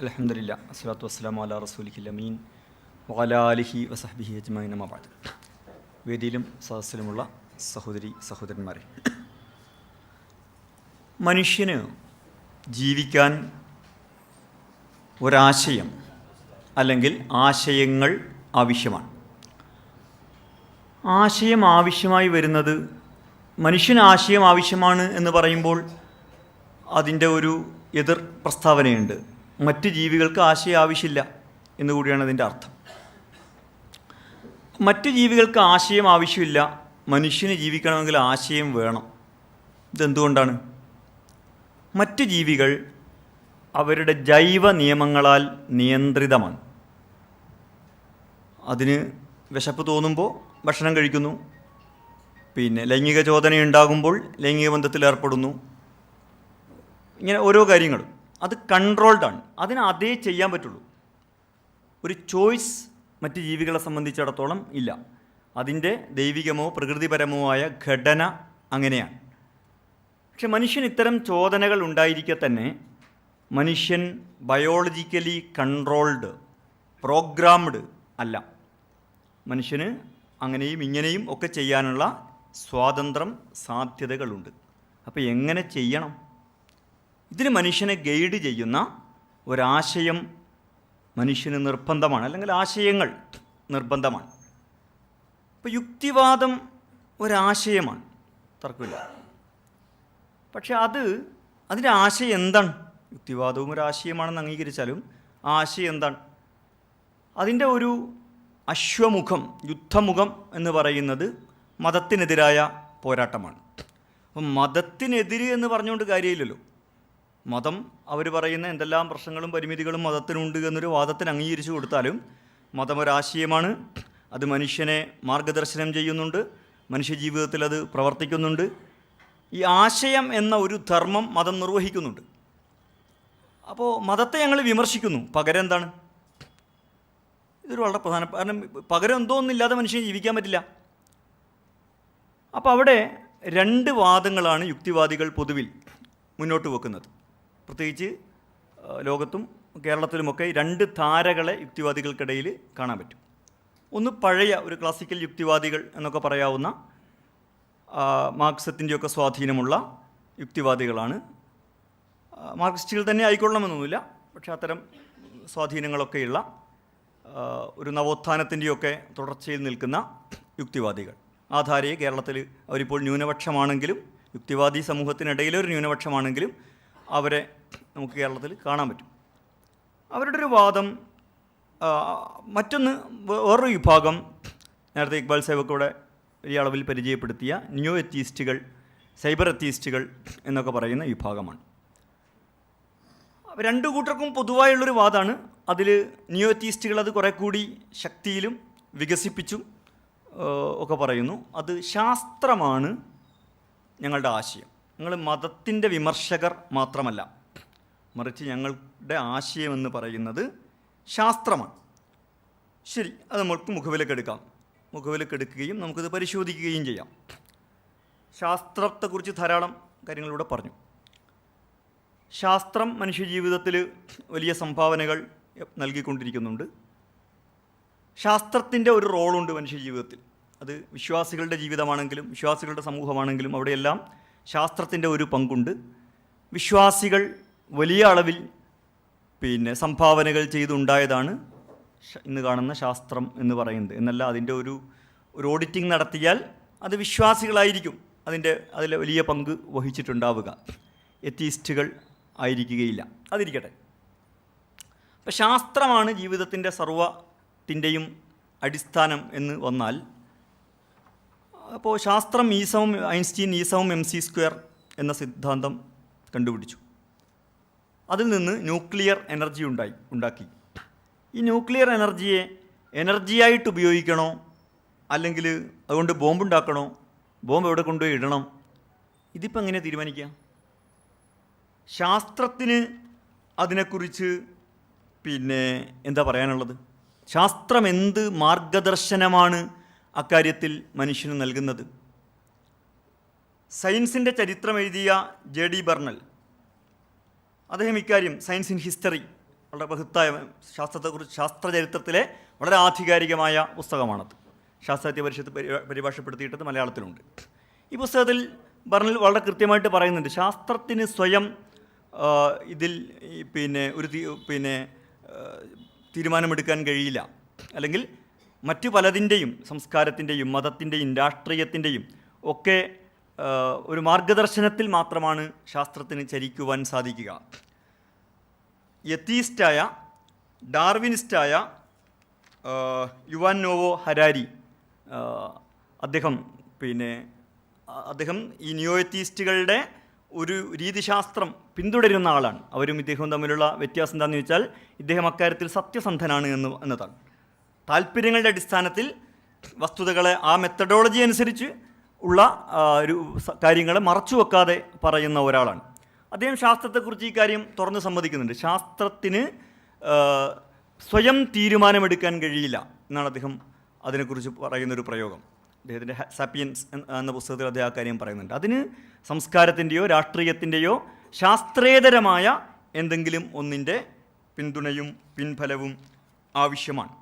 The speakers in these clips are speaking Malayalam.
അലഹമില്ല അസ്ലാത്തു വസ്സലാം അല റസൂലിഹി അമീൻ വല അലിഹി വസഹബിഹി അജ്മൈൻ അമാബാദ് വേദിയിലും സദസ്സിലുമുള്ള സഹോദരി സഹോദരന്മാരെ മനുഷ്യന് ജീവിക്കാൻ ഒരാശയം അല്ലെങ്കിൽ ആശയങ്ങൾ ആവശ്യമാണ്. ആശയം ആവശ്യമായി വരുന്നത് മനുഷ്യന് ആശയം ആവശ്യമാണ് എന്ന് പറയുമ്പോൾ അതിന്റെ ഒരു എതിർ പ്രസ്താവനയുണ്ട്. മറ്റ് ജീവികൾക്ക് ആശയ ആവശ്യമില്ല എന്നുകൂടിയാണ് അതിന്റെ അർത്ഥം. മറ്റ് ജീവികൾക്ക് ആശയം ആവശ്യമില്ല മനുഷ്യന് ജീവിക്കണമെങ്കിൽ ആശയം വേണം. ഇതെന്തുകൊണ്ടാണ്? മറ്റ് ജീവികൾ അവരുടെ ജൈവ നിയമങ്ങളാൽ നിയന്ത്രിതമാണ്. അതിന് വിശപ്പ് തോന്നുമ്പോൾ ഭക്ഷണം കഴിക്കുന്നു പിന്നെ ലൈംഗിക ചോദന ഉണ്ടാകുമ്പോൾ ലൈംഗിക ബന്ധത്തിൽ ഏർപ്പെടുന്നു. ഇങ്ങനെ ഓരോ കാര്യങ്ങളും. അത് കൺട്രോൾഡാണ് അതിന് അതേ ചെയ്യാൻ പറ്റുള്ളൂ. ഒരു ചോയ്സ് മറ്റ് ജീവികളെ സംബന്ധിച്ചിടത്തോളം ഇല്ല. അതിന്റെ ദൈവികമോ പ്രകൃതിപരമോ ആയ ഘടന അങ്ങനെയാണ്. പക്ഷെ മനുഷ്യൻ ഇത്തരം ചോദനകൾ ഉണ്ടായിരിക്കെ തന്നെ മനുഷ്യൻ ബയോളജിക്കലി കൺട്രോൾഡ് പ്രോഗ്രാംഡ് അല്ല. മനുഷ്യന് അങ്ങനെയും ഇങ്ങനെയും ഒക്കെ ചെയ്യാനുള്ള സ്വാതന്ത്ര്യം സാധ്യതകളുണ്ട്. അപ്പോൾ എങ്ങനെ ചെയ്യണം? ഇതിന് മനുഷ്യനെ ഗൈഡ് ചെയ്യുന്ന ഒരാശയം മനുഷ്യന് നിർബന്ധമാണ് അല്ലെങ്കിൽ ആശയങ്ങൾ നിർബന്ധമാണ്. ഇപ്പോൾ യുക്തിവാദം ഒരാശയമാണ്. തർക്കമില്ല. പക്ഷെ അത് അതിന്റെ ആശയം എന്താണ്? യുക്തിവാദവും ഒരു ആശയമാണെന്ന് അംഗീകരിച്ചാലും ആ ആശയം എന്താണ്? അതിന്റെ ഒരു അശ്വമുഖം യുദ്ധമുഖം എന്ന് പറയുന്നത് മതത്തിനെതിരായ പോരാട്ടമാണ്. അപ്പം മതത്തിനെതിരെ എന്ന് പറഞ്ഞുകൊണ്ട് കാര്യമില്ലല്ലോ. മതം അവർ പറയുന്ന എന്തെല്ലാം പ്രശ്നങ്ങളും പരിമിതികളും മതത്തിനുണ്ട് എന്നൊരു വാദത്തിന് അംഗീകരിച്ചു കൊടുത്താലും മതം ഒരാശയമാണ് അത് മനുഷ്യനെ മാർഗദർശനം ചെയ്യുന്നുണ്ട്. മനുഷ്യജീവിതത്തിൽ അത് പ്രവർത്തിക്കുന്നുണ്ട്. ഈ ആശയം എന്ന ഒരു ധർമ്മം മതം നിർവഹിക്കുന്നുണ്ട്. അപ്പോൾ മതത്തെ ഞങ്ങൾ വിമർശിക്കുന്നു. പകരം എന്താണ്? ഇതൊരു വളരെ പ്രധാന കാരണം പകരം എന്തോ ഒന്നില്ലാതെ മനുഷ്യന് ജീവിക്കാൻ പറ്റില്ല. അപ്പോൾ അവിടെ രണ്ട് വാദങ്ങളാണ് യുക്തിവാദികൾ പൊതുവിൽ മുന്നോട്ട് വെക്കുന്നത്. പ്രത്യേകിച്ച് ലോകത്തും കേരളത്തിലുമൊക്കെ രണ്ട് ധാരകളെ യുക്തിവാദികൾക്കിടയിൽ കാണാൻ പറ്റും. ഒന്ന് പഴയ ഒരു ക്ലാസിക്കൽ യുക്തിവാദികൾ എന്നൊക്കെ പറയാവുന്ന മാർക്സത്തിന്റെയൊക്കെ സ്വാധീനമുള്ള യുക്തിവാദികളാണ്. മാർക്സിസ്റ്റുകൾ തന്നെ ആയിക്കൊള്ളണമെന്നൊന്നുമില്ല. പക്ഷേ അത്തരം സ്വാധീനങ്ങളൊക്കെയുള്ള ഒരു നവോത്ഥാനത്തിന്റെയൊക്കെ തുടർച്ചയിൽ നിൽക്കുന്ന യുക്തിവാദികൾ. ആ ധാരയെ കേരളത്തിൽ അവരിപ്പോൾ ന്യൂനപക്ഷമാണെങ്കിലും യുക്തിവാദി സമൂഹത്തിനിടയിലൊരു ന്യൂനപക്ഷമാണെങ്കിലും അവരെ നമുക്ക് കേരളത്തിൽ കാണാൻ പറ്റും. അവരുടെ ഒരു വാദം മറ്റൊന്ന് വേറൊരു വിഭാഗം നേരത്തെ ഇക്ബാൽ സേവക്കോടെ വലിയ അളവിൽ പരിചയപ്പെടുത്തിയ ന്യൂ എത്തീസ്റ്റുകൾ സൈബർ എത്തീസ്റ്റുകൾ എന്നൊക്കെ പറയുന്ന വിഭാഗമാണ്. രണ്ടു കൂട്ടർക്കും പൊതുവായുള്ളൊരു വാദമാണ് അതിൽ ന്യൂ എത്തീസ്റ്റുകൾ അത് കുറേ കൂടി ശക്തിയിലും വികസിപ്പിച്ചും ഒക്കെ പറയുന്നു. അത് ശാസ്ത്രമാണ് ഞങ്ങളുടെ ആശയം. ഞങ്ങൾ മതത്തിന്റെ വിമർശകർ മാത്രമല്ല. മറിച്ച് ഞങ്ങളുടെ ആശയമെന്ന് പറയുന്നത് ശാസ്ത്രമാണ്. ശരി അത് നമുക്ക് മുഖവിലേക്ക് എടുക്കാം. മുഖവിലേക്ക് എടുക്കുകയും നമുക്കത് പരിശോധിക്കുകയും ചെയ്യാം. ശാസ്ത്രത്തെക്കുറിച്ച് ധാരാളം കാര്യങ്ങളിലൂടെ പറഞ്ഞു. ശാസ്ത്രം മനുഷ്യജീവിതത്തിൽ വലിയ സംഭാവനകൾ നൽകിക്കൊണ്ടിരിക്കുന്നുണ്ട്. ശാസ്ത്രത്തിന്റെ ഒരു റോളുണ്ട് മനുഷ്യജീവിതത്തിൽ. അത് വിശ്വാസികളുടെ ജീവിതമാണെങ്കിലും വിശ്വാസികളുടെ സമൂഹമാണെങ്കിലും അവിടെയെല്ലാം ശാസ്ത്രത്തിന്റെ ഒരു പങ്കുണ്ട്. വിശ്വാസികൾ വലിയ അളവിൽ പിന്നെ സംഭാവനകൾ ചെയ്തുണ്ടായതാണ് ഇന്ന് കാണുന്ന ശാസ്ത്രം എന്ന് പറയുന്നത്. എന്നല്ല അതിന്റെ ഒരു ഒരു ഓഡിറ്റിംഗ് നടത്തിയാൽ അത് വിശ്വാസികളായിരിക്കും. അതിന്റെ അതിൽ വലിയ പങ്ക് വഹിച്ചിട്ടുണ്ടാവുക. എത്തീസ്റ്റുകൾ ആയിരിക്കുകയില്ല. അതിരിക്കട്ടെ. അപ്പം ശാസ്ത്രമാണ് ജീവിതത്തിന്റെ സർവത്തിന്റെയും അടിസ്ഥാനം എന്ന് വന്നാൽ അപ്പോൾ ശാസ്ത്രം ഈസവും ഐൻസ്റ്റീൻ ഈസവും എം സി സ്ക്വയർ എന്ന സിദ്ധാന്തം കണ്ടുപിടിച്ചു. അതിൽ നിന്ന് ന്യൂക്ലിയർ എനർജി ഉണ്ടായി ഉണ്ടാക്കി. ഈ ന്യൂക്ലിയർ എനർജിയെ എനർജിയായിട്ട് ഉപയോഗിക്കണോ? അല്ലെങ്കിൽ അതുകൊണ്ട് ബോംബുണ്ടാക്കണോ? ബോംബ് എവിടെ കൊണ്ടുപോയി ഇടണം? ഇതിപ്പോൾ എങ്ങനെ തീരുമാനിക്കുക? ശാസ്ത്രത്തിന് അതിനെക്കുറിച്ച് പിന്നെ എന്താ പറയാനുള്ളത്? ശാസ്ത്രം എന്ത് മാർഗദർശനമാണ് അക്കാര്യത്തിൽ മനുഷ്യന് നൽകുന്നത്. സയൻസിന്റെ ചരിത്രം എഴുതിയ ജെ ഡി ബർണൽ അദ്ദേഹം ഇക്കാര്യം സയൻസ് ഇൻ ഹിസ്റ്ററി വളരെ ബഹുത്തായ ശാസ്ത്രത്തെക്കുറിച്ച് ശാസ്ത്രചരിത്രത്തിലെ വളരെ ആധികാരികമായ പുസ്തകമാണത്. ശാസ്ത്രജ്ഞ പരിഷത്ത് പരി- പരിഭാഷപ്പെടുത്തിയിട്ടത് മലയാളത്തിലുണ്ട്. ഈ പുസ്തകത്തിൽ ബർണൽ വളരെ കൃത്യമായിട്ട് പറയുന്നുണ്ട് ശാസ്ത്രത്തിന് സ്വയം ഇതിൽ പിന്നെ ഒരു പിന്നെ തീരുമാനമെടുക്കാൻ കഴിയില്ല. അല്ലെങ്കിൽ മറ്റു പലതിന്റെയും സംസ്കാരത്തിന്റെയും മതത്തിന്റെയും രാഷ്ട്രീയത്തിന്റെയും ഒക്കെ ഒരു മാർഗദർശനത്തിൽ മാത്രമാണ് ശാസ്ത്രത്തിന് ചരിക്കുവാൻ സാധിക്കുക. യത്തീസ്റ്റായ ഡാർവിനിസ്റ്റായ യുവാൻ നോവോ ഹരാരി അദ്ദേഹം പിന്നെ അദ്ദേഹം ഈ നിയോയത്തീസ്റ്റുകളുടെ ഒരു രീതിശാസ്ത്രം പിന്തുടരുന്ന ആളാണ്. അവരും ഇദ്ദേഹവും തമ്മിലുള്ള വ്യത്യാസം എന്താണെന്ന് വെച്ചാൽ ഇദ്ദേഹം അക്കാര്യത്തിൽ സത്യസന്ധനാണ് എന്ന് എന്നതാണ്. താല്പര്യങ്ങളുടെ അടിസ്ഥാനത്തിൽ വസ്തുതകളെ ആ മെത്തഡോളജി അനുസരിച്ച് ഉള്ള ഒരു കാര്യങ്ങളെ മറച്ചു വെക്കാതെ പറയുന്ന ഒരാളാണ്. അദ്ദേഹം ശാസ്ത്രത്തെക്കുറിച്ച് ഈ കാര്യം തുറന്ന് സമ്മതിക്കുന്നുണ്ട്. ശാസ്ത്രത്തിന് സ്വയം തീരുമാനമെടുക്കാൻ കഴിയില്ല എന്നാണ് അദ്ദേഹം അതിനെക്കുറിച്ച് പറയുന്നൊരു പ്രയോഗം. അദ്ദേഹത്തിന്റെ സാപ്പിയൻസ് എന്ന പുസ്തകത്തിൽ അദ്ദേഹം ആ കാര്യം പറയുന്നുണ്ട്. അതിന് സംസ്കാരത്തിന്റെയോ രാഷ്ട്രീയത്തിന്റെയോ ശാസ്ത്രേതരമായ എന്തെങ്കിലും ഒന്നിന്റെ പിന്തുണയും പിൻഫലവും ആവശ്യമാണ്.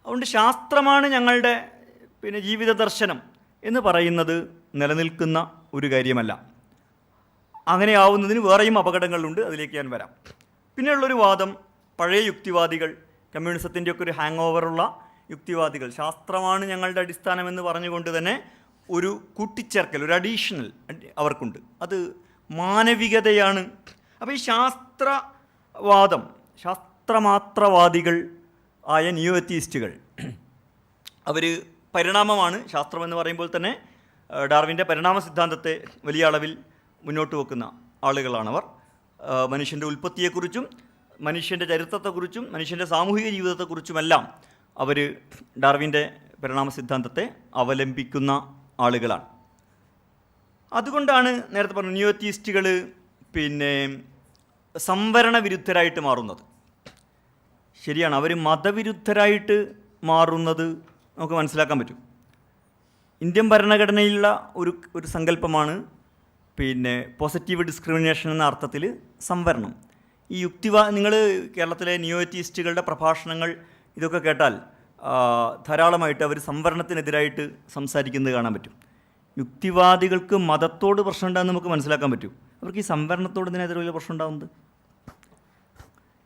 അതുകൊണ്ട് ശാസ്ത്രമാണ് ഞങ്ങളുടെ പിന്നെ ജീവിത ദർശനം എന്ന് പറയുന്നത് നിലനിൽക്കുന്ന ഒരു കാര്യമല്ല. അങ്ങനെ ആവുന്നതിന് വേറെയും അപകടങ്ങളുണ്ട് അതിലേക്ക് ഞാൻ വരാം. പിന്നെയുള്ളൊരു വാദം പഴയ യുക്തിവാദികൾ കമ്മ്യൂണിസത്തിന്റെയൊക്കെ ഒരു ഹാങ് ഓവറുള്ള യുക്തിവാദികൾ. ശാസ്ത്രമാണ് ഞങ്ങളുടെ അടിസ്ഥാനമെന്ന് പറഞ്ഞുകൊണ്ട് തന്നെ ഒരു കൂട്ടിച്ചേർക്കൽ ഒരു അഡീഷണൽ അവർക്കുണ്ട്. അത് മാനവികതയാണ്. അപ്പോൾ ഈ ശാസ്ത്രവാദം ശാസ്ത്രമാത്രവാദികൾ ആയ നിയോത്തീസ്റ്റുകൾ അവർ പരിണാമമാണ് ശാസ്ത്രം എന്ന് പറയുമ്പോൾ തന്നെ ഡാർവിന്റെ പരിണാമ സിദ്ധാന്തത്തെ വലിയ അളവിൽ മുന്നോട്ട് വെക്കുന്ന ആളുകളാണവർ. മനുഷ്യന്റെ ഉൽപ്പത്തിയെക്കുറിച്ചും മനുഷ്യന്റെ ചരിത്രത്തെക്കുറിച്ചും മനുഷ്യന്റെ സാമൂഹിക ജീവിതത്തെക്കുറിച്ചുമെല്ലാം അവർ ഡാർവിന്റെ പരിണാമ സിദ്ധാന്തത്തെ അവലംബിക്കുന്ന ആളുകളാണ്. അതുകൊണ്ടാണ് നേരത്തെ പറഞ്ഞ ന്യൂയോത്തീസ്റ്റുകൾ പിന്നെ സംവരണ വിരുദ്ധരായിട്ട് മാറുന്നത്. ശരിയാണ്. അവർ മതവിരുദ്ധരായിട്ട് മാറുന്നത് നമുക്ക് മനസ്സിലാക്കാൻ പറ്റും. ഇന്ത്യൻ ഭരണഘടനയിലുള്ള ഒരു ഒരു സങ്കല്പമാണ് പിന്നെ പോസിറ്റീവ് ഡിസ്ക്രിമിനേഷൻ എന്ന അർത്ഥത്തിൽ സംവരണം. ഈ യുക്തിവാ നിങ്ങൾ കേരളത്തിലെ നിയോറ്റിസ്റ്റുകളുടെ പ്രഭാഷണങ്ങൾ ഇതൊക്കെ കേട്ടാൽ ധാരാളമായിട്ട് അവർ സംവരണത്തിനെതിരായിട്ട് സംസാരിക്കുന്നത് കാണാൻ പറ്റും. യുക്തിവാദികൾക്ക് മതത്തോട് പ്രശ്നമുണ്ടാകുന്ന നമുക്ക് മനസ്സിലാക്കാൻ പറ്റും. അവർക്ക് ഈ സംവരണത്തോട് ഇതിനെതിരെ വലിയ പ്രശ്നം ഉണ്ടാകുന്നത്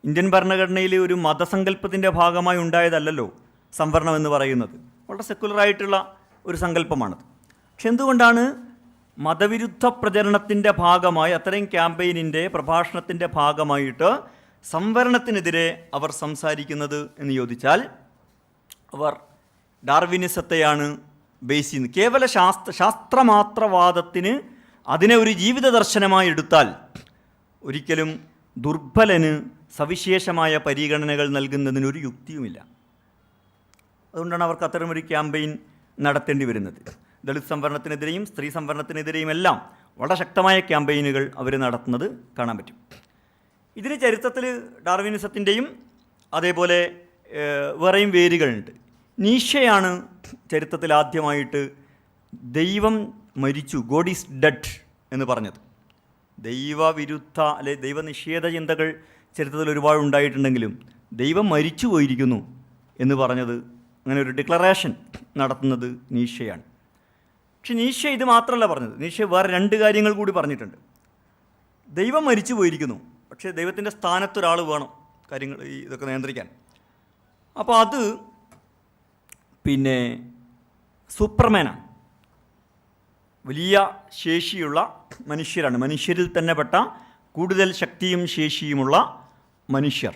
ഇന്ത്യൻ ഭരണഘടനയിൽ ഒരു മതസങ്കല്പത്തിന്റെ ഭാഗമായി ഉണ്ടായതല്ലല്ലോ സംവരണം എന്ന് പറയുന്നത്. വളരെ സെക്കുലറായിട്ടുള്ള ഒരു സങ്കല്പമാണത്. പക്ഷെ എന്തുകൊണ്ടാണ് മതവിരുദ്ധ പ്രചരണത്തിന്റെ ഭാഗമായി അത്രയും ക്യാമ്പയിനിന്റെ പ്രഭാഷണത്തിന്റെ ഭാഗമായിട്ട് സംവരണത്തിനെതിരെ അവർ സംസാരിക്കുന്നത് എന്ന് ചോദിച്ചാൽ അവർ ഡാർവിനിസത്തെയാണ് ബേസ് ചെയ്യുന്നത്. കേവല ശാസ്ത്ര ശാസ്ത്രമാത്രവാദത്തിന് അതിനെ ഒരു ജീവിത ദർശനമായി എടുത്താൽ ഒരിക്കലും ദുർബലന് സവിശേഷമായ പരിഗണനകൾ നൽകുന്നതിനൊരു യുക്തിയുമില്ല. അതുകൊണ്ടാണ് അവർക്ക് അത്തരമൊരു ക്യാമ്പയിൻ നടത്തേണ്ടി വരുന്നത്. ദളിത് സംവരണത്തിനെതിരെയും സ്ത്രീ സംവരണത്തിനെതിരെയും എല്ലാം വളരെ ശക്തമായ ക്യാമ്പയിനുകൾ അവർ നടത്തുന്നത് കാണാൻ പറ്റും. ഇതിന് ചരിത്രത്തിൽ ഡാർവിനിസത്തിന്റെയും അതേപോലെ വേറെയും വേരുകളുണ്ട്. നീഷയാണ് ചരിത്രത്തിൽ ആദ്യമായിട്ട് ദൈവം മരിച്ചു ഗോഡ് ഈസ് ഡെഡ് എന്ന് പറഞ്ഞത്. ദൈവവിരുദ്ധ അല്ലെ ദൈവനിഷേധ ചിന്തകൾ ചരിത്രത്തിൽ ഒരുപാട് ഉണ്ടായിട്ടുണ്ടെങ്കിലും ദൈവം മരിച്ചു പോയിരിക്കുന്നു എന്ന് പറഞ്ഞത് അങ്ങനെ ഒരു ഡിക്ലറേഷൻ നടത്തുന്നത് നീഷയാണ് പക്ഷെ നീഷ ഇത് മാത്രമല്ല പറഞ്ഞത്. നീഷ വേറെ രണ്ട് കാര്യങ്ങൾ കൂടി പറഞ്ഞിട്ടുണ്ട്. ദൈവം മരിച്ചു പോയിരിക്കുന്നു. പക്ഷേ ദൈവത്തിന്റെ സ്ഥാനത്തൊരാൾ വേണം കാര്യങ്ങൾ ഇതൊക്കെ നിയന്ത്രിക്കാൻ. അപ്പോൾ അത് പിന്നെ സൂപ്പർമാനാണ് വലിയ ശേഷിയുള്ള മനുഷ്യരാണ്. മനുഷ്യരിൽ തന്നെ പെട്ട കൂടുതൽ ശക്തിയും ശേഷിയുമുള്ള മനുഷ്യർ.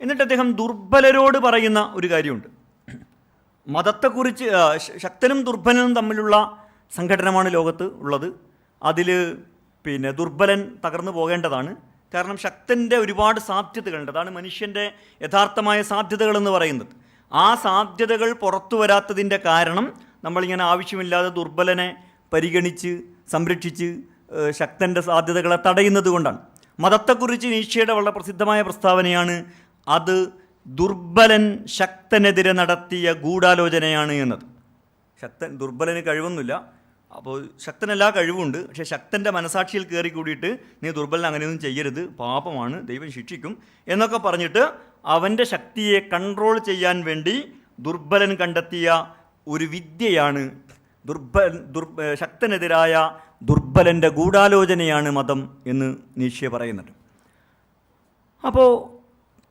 എന്നിട്ട് അദ്ദേഹം ദുർബലരോട് പറയുന്ന ഒരു കാര്യമുണ്ട്. മതത്തെക്കുറിച്ച് ശക്തനും ദുർബലനും തമ്മിലുള്ള സംഘടനമാണ് ലോകത്ത് ഉള്ളത്. അതിൽ പിന്നെ ദുർബലൻ തകർന്നു പോകേണ്ടതാണ്. കാരണം ശക്തന്റെ ഒരുപാട് സാധ്യതകളുണ്ട്. അതാണ് മനുഷ്യന്റെ യഥാർത്ഥമായ സാധ്യതകളെന്ന് പറയുന്നത്. ആ സാധ്യതകൾ പുറത്തു വരാത്തതിന്റെ കാരണം നമ്മളിങ്ങനെ ആവശ്യമില്ലാതെ ദുർബലനെ പരിഗണിച്ച് സംരക്ഷിച്ച് ശക്തന്റെ സാധ്യതകളെ തടയുന്നത് കൊണ്ടാണ്. മതത്തെക്കുറിച്ച് നീഷയുടെ വളരെ പ്രസിദ്ധമായ പ്രസ്താവനയാണ് അത് ദുർബലൻ ശക്തനെതിരെ നടത്തിയ ഗൂഢാലോചനയാണ് എന്നത്. ശക്തൻ ദുർബലന് കഴിവൊന്നുമില്ല. അപ്പോൾ ശക്തനെല്ലാ കഴിവുണ്ട് പക്ഷേ ശക്തന്റെ മനസാക്ഷിയിൽ കയറി കൂടിയിട്ട് നീ ദുർബലൻ അങ്ങനെയൊന്നും ചെയ്യരുത് പാപമാണ് ദൈവം ശിക്ഷിക്കും എന്നൊക്കെ പറഞ്ഞിട്ട് അവന്റെ ശക്തിയെ കൺട്രോൾ ചെയ്യാൻ വേണ്ടി ദുർബലൻ കണ്ടെത്തിയ ഒരു വിദ്യയാണ് ദുർബൽ ദുർ ശക്തനെതിരായ ദുർബലന്റെ ഗൂഢാലോചനയാണ് മതം എന്ന് നീഷ പറയുന്നുണ്ട്. അപ്പോൾ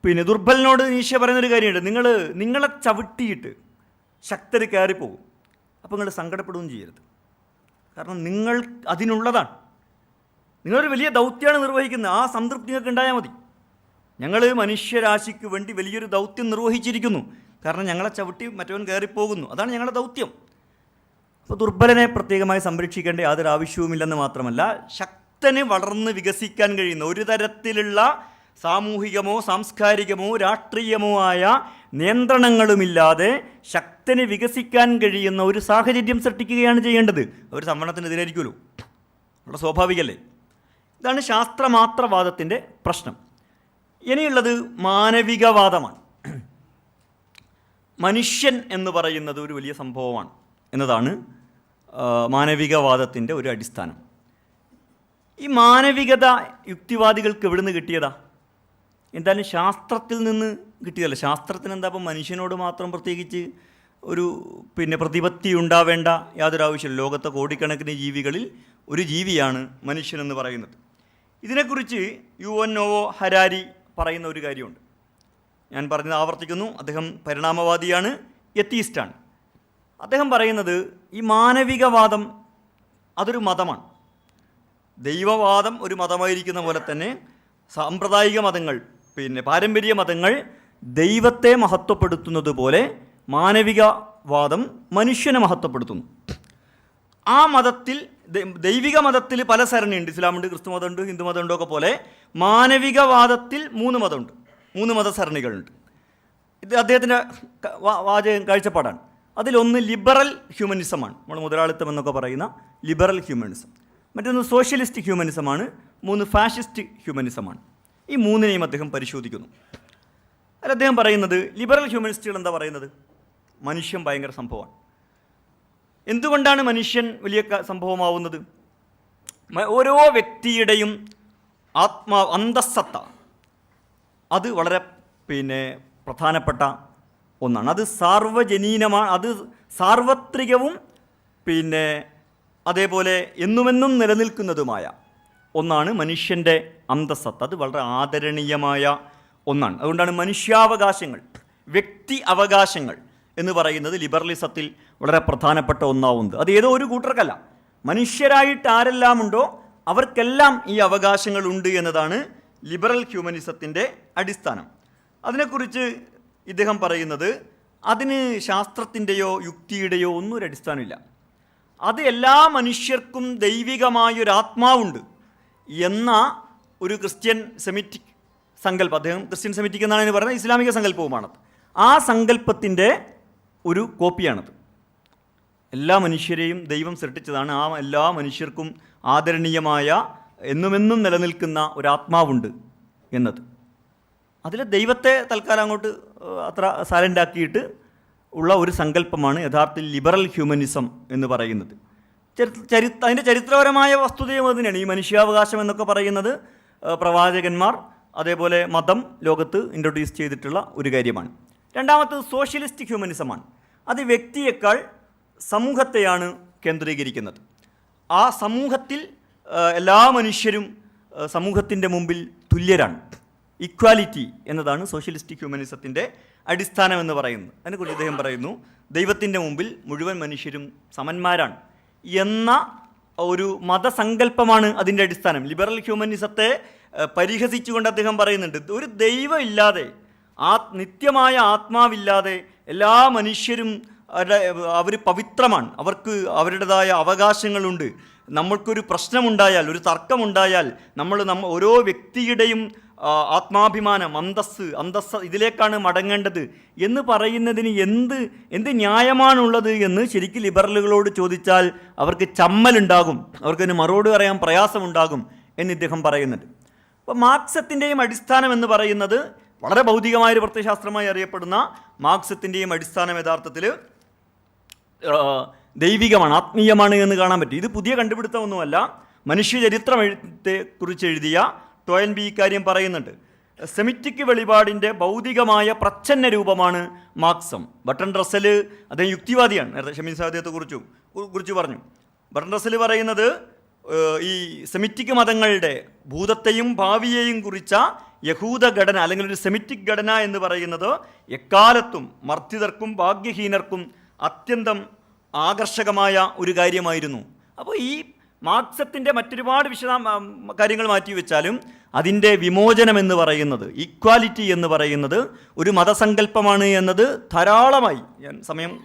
പിന്നെ ദുർബലനോട് നീഷ്യ പറയുന്നൊരു കാര്യമുണ്ട്. നിങ്ങൾ നിങ്ങളെ ചവിട്ടിയിട്ട് ശക്തർ കയറിപ്പോകും. അപ്പോൾ നിങ്ങൾ സങ്കടപ്പെടുകയും ചെയ്യരുത്. കാരണം നിങ്ങൾ അതിനുള്ളതാണ്. നിങ്ങളൊരു വലിയ ദൗത്യമാണ് നിർവഹിക്കുന്നത്. ആ സംതൃപ്തി നിങ്ങൾക്ക് ഉണ്ടായാൽ മതി. ഞങ്ങൾ മനുഷ്യരാശിക്ക് വേണ്ടി വലിയൊരു ദൗത്യം നിർവഹിച്ചിരിക്കുന്നു. കാരണം ഞങ്ങളെ ചവിട്ടി മറ്റവൻ കയറിപ്പോകുന്നു. അതാണ് ഞങ്ങളുടെ ദൗത്യം. അപ്പോൾ ദുർബലനെ പ്രത്യേകമായി സംരക്ഷിക്കേണ്ട യാതൊരു ആവശ്യവുമില്ലെന്ന് മാത്രമല്ല ശക്തന് വളർന്ന് വികസിക്കാൻ കഴിയുന്ന ഒരു തരത്തിലുള്ള സാമൂഹികമോ സാംസ്കാരികമോ രാഷ്ട്രീയമോ ആയ നിയന്ത്രണങ്ങളുമില്ലാതെ ശക്തന് വികസിക്കാൻ കഴിയുന്ന ഒരു സാഹചര്യം സൃഷ്ടിക്കുകയാണ് ചെയ്യേണ്ടത്. അവർ സംവരണത്തിനെതിരായിരിക്കുമല്ലോ. വളരെ സ്വാഭാവികമല്ലേ ഇതാണ് ശാസ്ത്രമാത്രവാദത്തിന്റെ പ്രശ്നം. ഇനിയുള്ളത് മാനവികവാദമാണ്. മനുഷ്യൻ എന്ന് പറയുന്നത് ഒരു വലിയ സംഭവമാണ് എന്നതാണ് മാനവികവാദത്തിന്റെ ഒരു അടിസ്ഥാനം. ഈ മാനവികത യുക്തിവാദികൾക്ക് എവിടുന്ന് കിട്ടിയതാ? എന്തായാലും ശാസ്ത്രത്തിൽ നിന്ന് കിട്ടിയതല്ല. ശാസ്ത്രത്തിന് എന്താ ഇപ്പം മനുഷ്യനോട് മാത്രം പ്രത്യേകിച്ച് ഒരു പിന്നെ പ്രതിപത്തി ഉണ്ടാവേണ്ട യാതൊരു ആവശ്യമില്ല. ലോകത്തെ കോടിക്കണക്കിന് ജീവികളിൽ ഒരു ജീവിയാണ് മനുഷ്യനെന്ന് പറയുന്നത്. ഇതിനെക്കുറിച്ച് യു എൻ ഒ ഹരാരി പറയുന്ന ഒരു കാര്യമുണ്ട്. ഞാൻ പറഞ്ഞത് ആവർത്തിക്കുന്നു. അദ്ദേഹം പരിണാമവാദിയാണ് എത്തീസ്റ്റാണ്. അദ്ദേഹം പറയുന്നത് ഈ മാനവികവാദം അതൊരു മതമാണ്. ദൈവവാദം ഒരു മതമായിരിക്കുന്ന പോലെ തന്നെ സാമ്പ്രദായിക മതങ്ങൾ പിന്നെ പാരമ്പര്യ മതങ്ങൾ ദൈവത്തെ മഹത്വപ്പെടുത്തുന്നത് പോലെ മാനവികവാദം മനുഷ്യനെ മഹത്വപ്പെടുത്തുന്നു. ആ മതത്തിൽ ദൈവിക മതത്തിൽ പല സരണിയുണ്ട്. ഇസ്ലാമുണ്ട് ക്രിസ്തു മതമുണ്ട് ഹിന്ദു മതമുണ്ട് ഒക്കെ പോലെ മാനവികവാദത്തിൽ മൂന്ന് മതമുണ്ട്. മൂന്ന് മതസരണികളുണ്ട്. ഇത് അദ്ദേഹത്തിന്റെ വാചകം കാഴ്ചപ്പാടാണ്. അതിലൊന്ന് ലിബറൽ ഹ്യൂമനിസമാണ്. നമ്മൾ മുതലാളിത്തം എന്നൊക്കെ പറയുന്ന ലിബറൽ ഹ്യൂമനിസം. മറ്റൊന്ന് സോഷ്യലിസ്റ്റ് ഹ്യൂമനിസമാണ്. മൂന്ന് ഫാഷിസ്റ്റ് ഹ്യൂമനിസമാണ്. ഈ മൂന്നിനെയും അദ്ദേഹം പരിശോധിക്കുന്നു. അതിൽ അദ്ദേഹം പറയുന്നത് ലിബറൽ ഹ്യൂമനിസ്റ്റുകൾ എന്താ പറയുന്നത്? മനുഷ്യൻ ഭയങ്കര സംഭവമാണ്. എന്തുകൊണ്ടാണ് മനുഷ്യൻ വലിയ സംഭവമാവുന്നത്? ഓരോ വ്യക്തിയുടെയും ആത്മാ അന്തസ്സത്ത. അത് വളരെ പിന്നെ പ്രധാനപ്പെട്ട ഒന്നാണ്. അത് സാർവജനീനമാണ് അത് സാർവത്രികവും പിന്നെ അതേപോലെ എന്നുമെന്നും നിലനിൽക്കുന്നതുമായ ഒന്നാണ് മനുഷ്യന്റെ അന്തസ്സത്ത്. അത് വളരെ ആദരണീയമായ ഒന്നാണ്. അതുകൊണ്ടാണ് മനുഷ്യാവകാശങ്ങൾ വ്യക്തി അവകാശങ്ങൾ എന്ന് പറയുന്നത് ലിബറലിസത്തിൽ വളരെ പ്രധാനപ്പെട്ട ഒന്നാവുന്നത്. അത് ഏതോ ഒരു കൂട്ടർക്കല്ല. മനുഷ്യരായിട്ട് ആരെല്ലാം ഉണ്ടോ അവർക്കെല്ലാം ഈ അവകാശങ്ങളുണ്ട് എന്നതാണ് ലിബറൽ ഹ്യൂമനിസത്തിന്റെ അടിസ്ഥാനം. അതിനെക്കുറിച്ച് ഇദ്ദേഹം പറയുന്നത് അതിന് ശാസ്ത്രത്തിന്റെയോ യുക്തിയുടെയോ ഒന്നും ഒരു അടിസ്ഥാനമില്ല. അത് എല്ലാ മനുഷ്യർക്കും ദൈവികമായൊരു ആത്മാവുണ്ട് എന്ന ഒരു ക്രിസ്ത്യൻ സെമിറ്റിക് സങ്കല്പം. അദ്ദേഹം ക്രിസ്ത്യൻ സെമിറ്റിക് എന്നാണ് ഇതിന് പറയുന്നത് ഇസ്ലാമിക സങ്കല്പവുമാണത് ആ സങ്കല്പത്തിന്റെ ഒരു കോപ്പിയാണത്. എല്ലാ മനുഷ്യരെയും ദൈവം സൃഷ്ടിച്ചതാണ്. ആ എല്ലാ മനുഷ്യർക്കും ആദരണീയമായ എന്നുമെന്നും നിലനിൽക്കുന്ന ഒരു ആത്മാവുണ്ട് എന്നത്. അതിൽ ദൈവത്തെ തൽക്കാലം അങ്ങോട്ട് അത്ര സൈലന്റ് ആക്കിയിട്ട് ഉള്ള ഒരു സങ്കല്പമാണ് യഥാർത്ഥത്തിൽ ലിബറൽ ഹ്യൂമനിസം എന്ന് പറയുന്നത്. ചരി- അതിന്റെ ചരിത്രപരമായ വസ്തുതയും അതിനാണ് ഈ മനുഷ്യാവകാശം എന്നൊക്കെ പറയുന്നത് പ്രവാചകന്മാർ അതേപോലെ മതം ലോകത്ത് ഇൻട്രൊഡ്യൂസ് ചെയ്തിട്ടുള്ള ഒരു കാര്യമാണ്. രണ്ടാമത്തത് സോഷ്യലിസ്റ്റ് ഹ്യൂമനിസമാണ് അത് വ്യക്തിയേക്കാൾ സമൂഹത്തെയാണ് കേന്ദ്രീകരിക്കുന്നത്. ആ സമൂഹത്തിൽ എല്ലാ മനുഷ്യരും സമൂഹത്തിന്റെ മുമ്പിൽ തുല്യരാണ്. ഇക്വാലിറ്റി എന്നതാണ് സോഷ്യലിസ്റ്റിക് ഹ്യൂമനിസത്തിന്റെ അടിസ്ഥാനം എന്ന് പറയുന്നത്. അതിനെക്കുറിച്ച് അദ്ദേഹം പറയുന്നു ദൈവത്തിന്റെ മുമ്പിൽ മുഴുവൻ മനുഷ്യരും സമന്മാരാണ് എന്ന ഒരു മതസങ്കല്പമാണ് അതിന്റെ അടിസ്ഥാനം. ലിബറൽ ഹ്യൂമനിസത്തെ പരിഹസിച്ചുകൊണ്ട് അദ്ദേഹം പറയുന്നുണ്ട് ഒരു ദൈവം ഇല്ലാതെ ആ നിത്യമായ ആത്മാവില്ലാതെ എല്ലാ മനുഷ്യരും അവർ പവിത്രമാണ്. അവർക്ക് അവരുടേതായ അവകാശങ്ങളുണ്ട്. നമ്മൾക്കൊരു പ്രശ്നമുണ്ടായാൽ ഒരു തർക്കമുണ്ടായാൽ നമ്മൾ നമ്മ ഓരോ വ്യക്തിയുടെയും ആത്മാഭിമാനം അന്തസ് അന്തസ് ഇതിലേക്കാണ് മടങ്ങേണ്ടത് എന്ന് പറയുന്നതിന് എന്ത് എന്ത് ന്യായമാണുള്ളത് എന്ന് ശരിക്കും ലിബറലുകളോട് ചോദിച്ചാൽ അവർക്ക് ചമ്മലുണ്ടാകും അവർക്കതിന് മറുപടി പറയാൻ പ്രയാസമുണ്ടാകും എന്ന് ഇദ്ദേഹം പറയുന്നുണ്ട്. അപ്പോൾ മാർക്സത്തിന്റെയും അടിസ്ഥാനം എന്ന് പറയുന്നത് വളരെ ഭൗതികമായൊരു പ്രത്യശാസ്ത്രമായി അറിയപ്പെടുന്ന മാർക്സത്തിന്റെയും അടിസ്ഥാനം യഥാർത്ഥത്തിൽ ദൈവികമാണ് ആത്മീയമാണ് എന്ന് കാണാൻ പറ്റും. ഇത് പുതിയ കണ്ടുപിടുത്തമൊന്നുമല്ല. മനുഷ്യചരിത്രം എഴുത്തെ കുറിച്ച് എഴുതിയ ടോയൻ ബി ഇക്കാര്യം പറയുന്നുണ്ട്. സെമിറ്റിക് വെളിപാടിന്റെ ഭൗതികമായ പ്രച്ഛന്ന രൂപമാണ് മാർക്സം. ബട്ടൺ റസൽ അദ്ദേഹം യുക്തിവാദിയാണ്. നേരത്തെ ഷമീൻ സാധ്യത്തെ കുറിച്ചും കുറിച്ച് പറഞ്ഞു. ബട്ടൺ റസൽ പറയുന്നത് ഈ സെമിറ്റിക് മതങ്ങളുടെ ഭൂതത്തെയും ഭാവിയെയും കുറിച്ച യഹൂദ ഘടന അല്ലെങ്കിൽ ഒരു സെമിറ്റിക് ഘടന എന്ന് പറയുന്നത് എക്കാലത്തും മർദ്ദിതർക്കും ഭാഗ്യഹീനർക്കും അത്യന്തം ആകർഷകമായ ഒരു കാര്യമായിരുന്നു. അപ്പോൾ ഈ മാർക്സത്തിന്റെ മറ്റൊരുപാട് വിശദാം കാര്യങ്ങൾ മാറ്റി വെച്ചാലും അതിന്റെ വിമോചനം എന്ന് പറയുന്നത് ഈക്വാലിറ്റി എന്ന് പറയുന്നത് ഒരു മതസങ്കല്പമാണ് എന്നത് ധാരാളമായി. ഞാൻ സമയം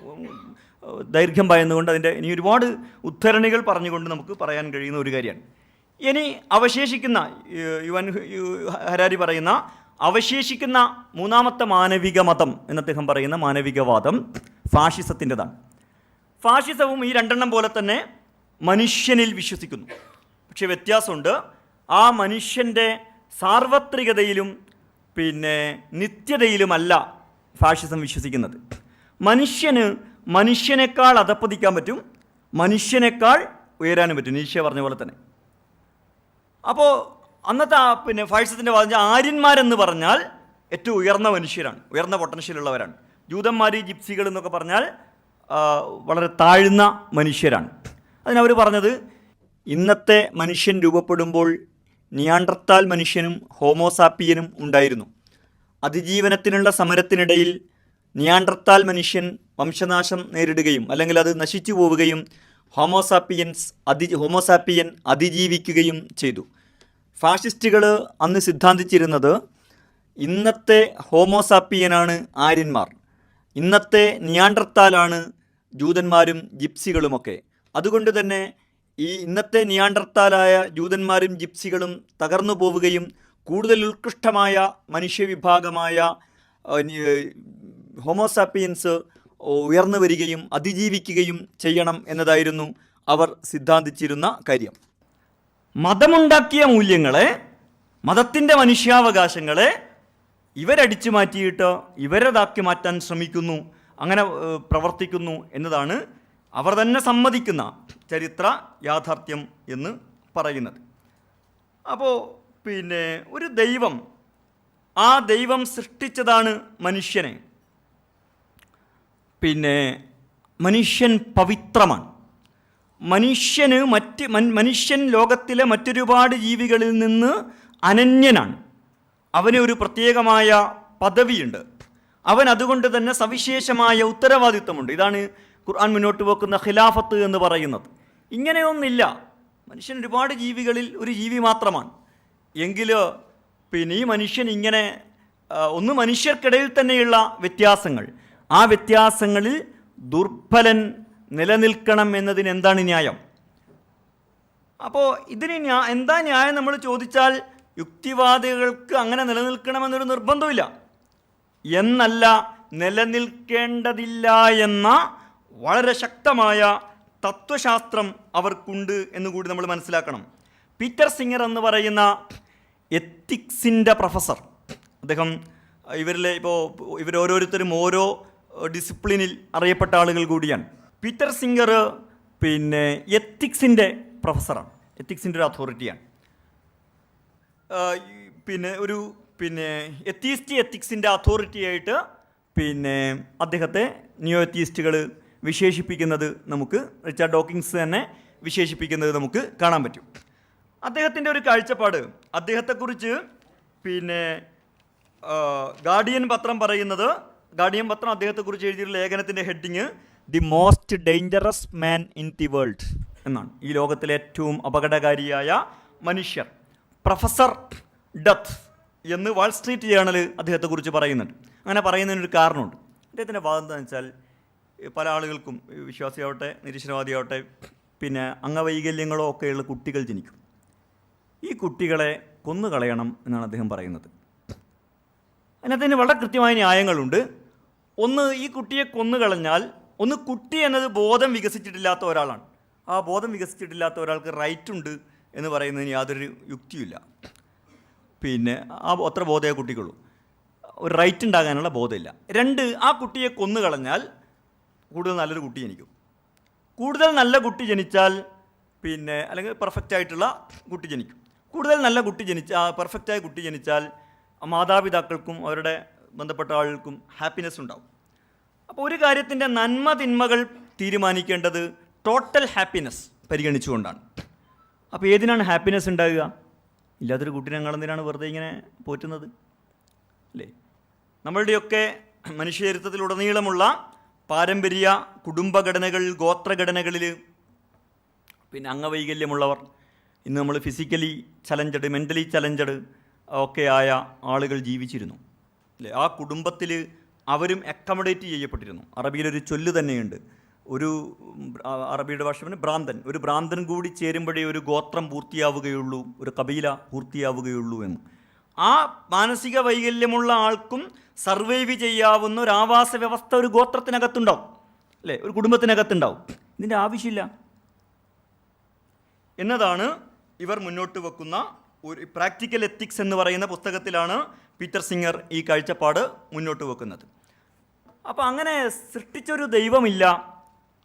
ദൈർഘ്യം പറയുന്നതുകൊണ്ട് അതിന്റെ ഇനി ഒരുപാട് ഉദ്ധരണികൾ പറഞ്ഞുകൊണ്ട് നമുക്ക് പറയാൻ കഴിയുന്ന ഒരു കാര്യമാണ്. ഇനി അവശേഷിക്കുന്ന യുവൻ ഹരാരി പറയുന്ന അവശേഷിക്കുന്ന മൂന്നാമത്തെ മാനവിക മതം എന്ന് അദ്ദേഹം പറയുന്ന മാനവികവാദം ഫാഷിസത്തിന്റെതാണ്. ഫാഷിസവും ഈ രണ്ടെണ്ണം പോലെ തന്നെ മനുഷ്യനിൽ വിശ്വസിക്കുന്നു. പക്ഷേ വ്യത്യാസമുണ്ട്. ആ മനുഷ്യന്റെ സാർവത്രികതയിലും പിന്നെ നിത്യതയിലുമല്ല ഫാഷിസം വിശ്വസിക്കുന്നത്. മനുഷ്യന് മനുഷ്യനേക്കാൾ അധപ്പതിക്കാൻ പറ്റും മനുഷ്യനേക്കാൾ ഉയരാനും പറ്റും. നീശ പറഞ്ഞ പോലെ തന്നെ. അപ്പോൾ അന്നത്തെ പിന്നെ ഫാഷിസത്തിന്റെ പറഞ്ഞ ആര്യന്മാരെന്ന് പറഞ്ഞാൽ ഏറ്റവും ഉയർന്ന മനുഷ്യരാണ്. ഉയർന്ന പൊട്ടൻഷ്യലുള്ളവരാണ് ജൂതന്മാർ ജിപ്സികൾ എന്നൊക്കെ പറഞ്ഞാൽ വളരെ താഴ്ന്ന മനുഷ്യരാണ്. അതിനവർ പറഞ്ഞത് ഇന്നത്തെ മനുഷ്യൻ രൂപപ്പെടുമ്പോൾ നിയാണ്ടർത്താൽ മനുഷ്യനും ഹോമോസാപ്പിയനും ഉണ്ടായിരുന്നു. അതിജീവനത്തിനുള്ള സമരത്തിനിടയിൽ നിയാണ്ടർത്താൽ മനുഷ്യൻ വംശനാശം നേരിടുകയും അല്ലെങ്കിൽ അത് നശിച്ചു പോവുകയും ഹോമോസാപ്പിയൻസ് അതി ഹോമോസാപ്പിയൻ അതിജീവിക്കുകയും ചെയ്തു. ഫാഷിസ്റ്റുകൾ അന്ന് സിദ്ധാന്തിച്ചിരുന്നത് ഇന്നത്തെ ഹോമോസാപ്പിയനാണ് ആര്യന്മാർ. ഇന്നത്തെ നിയാണ്ടർത്താലാണ് ജൂതന്മാരും ജിപ്സികളുമൊക്കെ. അതുകൊണ്ട് തന്നെ ഈ ഇന്നത്തെ നിയാണ്ടർത്താലായ ജൂതന്മാരും ജിപ്സികളും തകർന്നു പോവുകയും കൂടുതൽ ഉത്കൃഷ്ടമായ മനുഷ്യവിഭാഗമായ ഹോമോസാപ്പിയൻസ് ഉയർന്നു വരികയും അതിജീവിക്കുകയും ചെയ്യണം എന്നതായിരുന്നു അവർ സിദ്ധാന്തിച്ചിരുന്ന കാര്യം. മതമുണ്ടാക്കിയ മൂല്യങ്ങളെ മതത്തിന്റെ മനുഷ്യാവകാശങ്ങളെ ഇവരടിച്ചു മാറ്റിയിട്ട് ഇവരതാക്കി മാറ്റാൻ ശ്രമിക്കുന്നു അങ്ങനെ പ്രവർത്തിക്കുന്നു എന്നതാണ് അവർ തന്നെ സമ്മതിക്കുന്ന ചരിത്ര യാഥാർത്ഥ്യം എന്ന് പറയുന്നത്. അപ്പോൾ പിന്നെ ഒരു ദൈവം ആ ദൈവം സൃഷ്ടിച്ചതാണ് മനുഷ്യനെ. പിന്നെ മനുഷ്യൻ പവിത്രമാണ്. മനുഷ്യന് മറ്റ് മനുഷ്യൻ ലോകത്തിലെ മറ്റൊരുപാട് ജീവികളിൽ നിന്ന് അനന്യനാണ്. അവന് ഒരു പ്രത്യേകമായ പദവിയുണ്ട്. അവൻ അതുകൊണ്ട് തന്നെ സവിശേഷമായ ഉത്തരവാദിത്വമുണ്ട്. ഇതാണ് ഖുർആൻ മുന്നോട്ട് വെക്കുന്ന ഖിലാഫത്ത് എന്ന് പറയുന്നത്. ഇങ്ങനെയൊന്നില്ല. മനുഷ്യൻ ഒരുപാട് ജീവികളിൽ ഒരു ജീവി മാത്രമാണ്. എങ്കിൽ പിന്നെ ഈ മനുഷ്യൻ ഇങ്ങനെ ഒന്ന് മനുഷ്യർക്കിടയിൽ തന്നെയുള്ള വ്യത്യാസങ്ങൾ. ആ വ്യത്യാസങ്ങളിൽ ദുർബലൻ നിലനിൽക്കണം എന്നതിന് എന്താണ് ന്യായം? അപ്പോൾ ഇതിന് ന്യാ എന്താ ന്യായം നമ്മൾ ചോദിച്ചാൽ യുക്തിവാദികൾക്ക് അങ്ങനെ നിലനിൽക്കണമെന്നൊരു നിർബന്ധമില്ല എന്നല്ല നിലനിൽക്കേണ്ടതില്ല എന്ന വളരെ ശക്തമായ തത്വശാസ്ത്രം അവർക്കുണ്ട് എന്ന് കൂടി നമ്മൾ മനസ്സിലാക്കണം. പീറ്റർ സിംഗർ എന്ന് പറയുന്ന എത്തിക്സിന്റെ പ്രൊഫസർ. അദ്ദേഹം ഇവരിലെ ഇപ്പോൾ ഇവരോരോരുത്തരും ഓരോ ഡിസിപ്ലിനിൽ അറിയപ്പെട്ട ആളുകൾ കൂടിയാണ്. പീറ്റർ സിംഗർ പിന്നെ എത്തിക്സിന്റെ പ്രൊഫസറാണ്. എത്തിക്സിന്റെ ഒരു അതോറിറ്റിയാണ്. പിന്നെ ഒരു പിന്നെ എത്തീസ്റ്റ് എത്തിക്സിന്റെ അതോറിറ്റിയായിട്ട് പിന്നെ അദ്ദേഹത്തെ നിയോ എത്തീസ്റ്റുകൾ വിശേഷിപ്പിക്കുന്നത് നമുക്ക് റിച്ചാർഡ് ഡോക്കിങ്സ് തന്നെ വിശേഷിപ്പിക്കുന്നത് നമുക്ക് കാണാൻ പറ്റും. അദ്ദേഹത്തിന്റെ ഒരു കാഴ്ചപ്പാട് അദ്ദേഹത്തെക്കുറിച്ച് പിന്നെ ഗാർഡിയൻ പത്രം പറയുന്നത് ഗാർഡിയൻ പത്രം അദ്ദേഹത്തെക്കുറിച്ച് എഴുതിയിട്ടുള്ള ലേഖനത്തിന്റെ heading the most dangerous man in the world എന്നാണ്. ഈ ലോകത്തിലെ ഏറ്റവും അപകടകാരിയായ മനുഷ്യർ പ്രൊഫസർ ഡത്ത് എന്ന് വാൾ സ്ട്രീറ്റ് ജേണൽ അദ്ദേഹത്തെക്കുറിച്ച് പറയുന്നുണ്ട്. അങ്ങനെ പറയുന്നതിനൊരു കാരണമുണ്ട്. അദ്ദേഹത്തിന്റെ വാദം എന്താണെന്ന് വെച്ചാൽ പല ആളുകൾക്കും വിശ്വാസിയാവട്ടെ നിരീശ്വരവാദിയാവട്ടെ പിന്നെ അംഗവൈകല്യങ്ങളോ ഒക്കെയുള്ള കുട്ടികൾ ജനിക്കും. ഈ കുട്ടികളെ കൊന്നുകളയണം എന്നാണ് അദ്ദേഹം പറയുന്നത്. അതിനകത്തിന് വളരെ കൃത്യമായ ന്യായങ്ങളുണ്ട്. ഒന്ന് ഈ കുട്ടിയെ കൊന്നുകളഞ്ഞാൽ ഒന്ന് കുട്ടി എന്നത് ബോധം വികസിച്ചിട്ടില്ലാത്ത ഒരാളാണ്. ആ ബോധം വികസിച്ചിട്ടില്ലാത്ത ഒരാൾക്ക് റൈറ്റ് ഉണ്ട് എന്ന് പറയുന്നതിന് യാതൊരു യുക്തിയില്ല പിന്നെ ആ അത്ര ബോധമേ കുട്ടിക്കുള്ളൂ. ഒരു റൈറ്റ് ഉണ്ടാകാനുള്ള ബോധമില്ല. രണ്ട് ആ കുട്ടിയെ കൊന്നുകളഞ്ഞാൽ കൂടുതൽ നല്ലൊരു കുട്ടി ജനിക്കും. കൂടുതൽ നല്ല കുട്ടി ജനിച്ചാൽ പിന്നെ അല്ലെങ്കിൽ പെർഫെക്റ്റ് ആയിട്ടുള്ള കുട്ടി ജനിക്കും. കൂടുതൽ നല്ല കുട്ടി ജനിച്ച പെർഫെക്റ്റായ കുട്ടി ജനിച്ചാൽ മാതാപിതാക്കൾക്കും അവരുടെ ബന്ധപ്പെട്ട ആളുകൾക്കും ഹാപ്പിനെസ് ഉണ്ടാവും. അപ്പോൾ ഒരു കാര്യത്തിന്റെ നന്മ തിന്മകൾ തീരുമാനിക്കേണ്ടത് ടോട്ടൽ ഹാപ്പിനെസ് പരിഗണിച്ചുകൊണ്ടാണ്. അപ്പോൾ ഏതിനാണ് ഹാപ്പിനെസ് ഉണ്ടാകുക? ഇല്ലാത്തൊരു കുട്ടിനെ ഞങ്ങളെന്തിനാണ് വെറുതെ ഇങ്ങനെ പോറ്റുന്നത്? അല്ലേ? നമ്മളുടെയൊക്കെ മനുഷ്യചരിത്രത്തിലുടനീളമുള്ള പാരമ്പര്യ കുടുംബഘടനകൾ ഗോത്രഘടനകളിൽ പിന്നെ അംഗവൈകല്യമുള്ളവർ. ഇന്ന് നമ്മൾ ഫിസിക്കലി ചലഞ്ചഡ് മെന്റലി ചലഞ്ചഡ് ഒക്കെ ആയ ആളുകൾ ജീവിച്ചിരുന്നു. അല്ലേ? ആ കുടുംബത്തിൽ അവരും അക്കമഡേറ്റ് ചെയ്യപ്പെട്ടിരുന്നു. അറബിയിലൊരു ചൊല്ല് തന്നെയുണ്ട്. ഒരു അറബിയുടെ ഭാഷ ഭ്രാന്തൻ. ഒരു ഭ്രാന്തൻ കൂടി ചേരുമ്പോഴേ ഒരു ഗോത്രം പൂർത്തിയാവുകയുള്ളൂ ഒരു കബീല പൂർത്തിയാവുകയുള്ളൂ എന്ന്. ആ മാനസിക വൈകല്യമുള്ള ആൾക്കും സർവൈവ് ചെയ്യാവുന്ന ഒരു ആവാസ വ്യവസ്ഥ ഒരു ഗോത്രത്തിനകത്തുണ്ടാവും. അല്ലേ? ഒരു കുടുംബത്തിനകത്തുണ്ടാവും. ഇതിന്റെ ആവശ്യമില്ല. എന്നതാണ് ഇവർ മുന്നോട്ട് വെക്കുന്ന ഒരു പ്രാക്ടിക്കൽ എത്തിക്സ് എന്ന് പറയുന്ന പുസ്തകത്തിലാണ് പീറ്റർ സിംഗർ ഈ കാഴ്ചപ്പാട് മുന്നോട്ട് വെക്കുന്നത്. അപ്പോൾ അങ്ങനെ സൃഷ്ടിച്ചൊരു ദൈവമില്ല